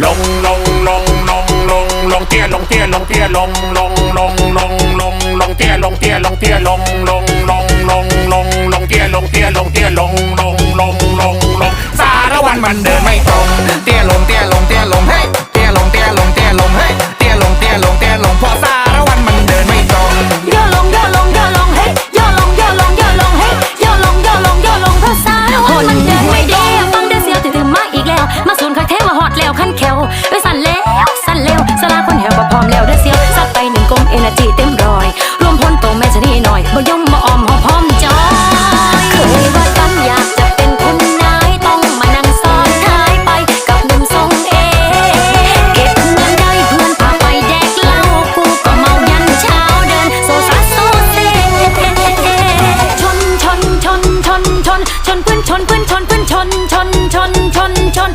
ลงลงลงลงลงลงเตี้ยลงเตี้ยลงเตี้ยลงลงลงลงลงลงเตี้ยลงเตี้ยลงเตี้ยลงลงลงลงลงลงเตี้ยลงเตี้ยลงเตี้ยลงลงลงลงลงสารวันมันเดินไม่ตรงเตี้ยลงเตี้ยลง ชนชนชนเพื่อนชนเพื่อนชนเพื่อนชนชนชนชนชน